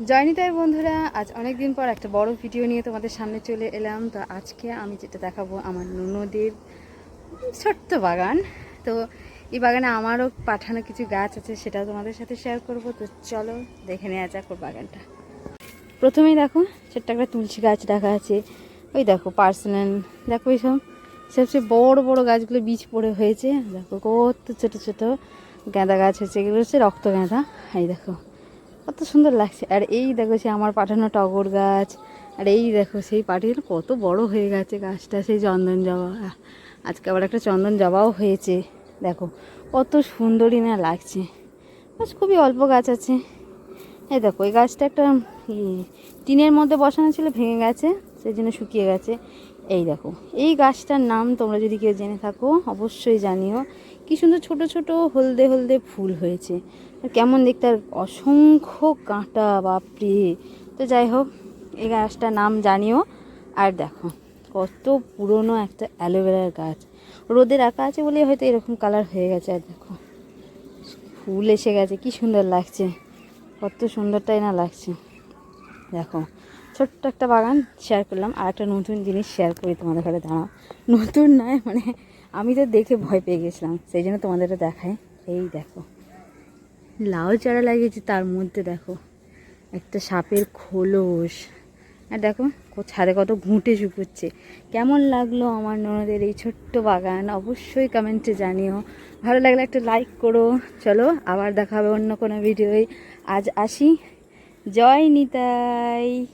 জয়নিতাই বন্ধুরা, আজ অনেক দিন পর একটা বড় ভিডিও নিয়ে তোমাদের সামনে চলে এলাম। তো আজকে আমি যেটা দেখাবো, আমার ননদের ছোট্ট বাগান। তো এই বাগানে আমারও পাঠানো কিছু গাছ আছে সেটা তোমাদের সাথে শেয়ার করব। তো চলো দেখে নেওয়া যাক ওর বাগানটা। প্রথমেই দেখো, ছোট্ট একটা তুলসী গাছ দেখা আছে। ওই দেখো পার্সোনাল দেখো এইসব সবচেয়ে বড় বড় গাছগুলো বীজ পড়ে হয়েছে। দেখো কত ছোট ছোট গাঁদা গাছ হয়েছে। এগুলো হচ্ছে রক্ত গাঁদা। এই দেখো। কত সুন্দর লাগছে। আর এই দেখো সে আমার পাঠানো টগর গাছ, আর এই দেখো সেই পাটিগুলো কত বড় হয়ে গেছে গাছটা, সেই চন্দন জবা। আজকে আবার একটা চন্দন জবাও হয়েছে। দেখো কত সুন্দরই না লাগছে। বাস খুবই অল্প গাছ আছে। এই দেখো, এই গাছটা একটা টিনের মধ্যে বসানো ছিল, ভেঙে গেছে, সেই জন্য শুকিয়ে গেছে। এই দেখো, এই গাছটার নাম তোমরা যদি কেউ জেনে থাকো, অবশ্যই জানিও। কি সুন্দর ছোট ছোট হলদে হলদে ফুল হয়েছে। কেমন দেখতে, আর অসংখ্য কাঁটা, বাপরে। তো যাই হোক, এই গাছটার নাম জানিও। আর দেখো, কত পুরনো একটা অ্যালোভেরার গাছ। রোদে রাখা আছে বলেই হয়তো এরকম কালার হয়ে গেছে, আর দেখো। ফুল এসে গেছে, কি সুন্দর লাগছে। কত সুন্দরটাই না লাগছে। দেখো ছোট্ট একটা বাগান শেয়ার করলাম। আর একটা নতুন জিনিস শেয়ার করি তোমাদের ঘরে দাঁড়াও। নতুন নয় মানে আমি তো দেখে ভয় পেয়ে গেছিলাম। সেই জন্য তোমাদেরটা দেখায় এই দেখো। লাউ চারা লাগিয়েছি, তার মধ্যে দেখো, একটা সাপের খোলস। আর দেখো ছাদে কত ঘুঁটে শুকোচ্ছে। কেমন লাগল আমার ননদের এই ছোট্ট বাগান? অবশ্যই কমেন্টে জানিও। ভালো লাগলে একটা লাইক করো। চলো, আবার দেখা হবে অন্য কোনো ভিডিওয় আজ আসি। জয় নিতাই।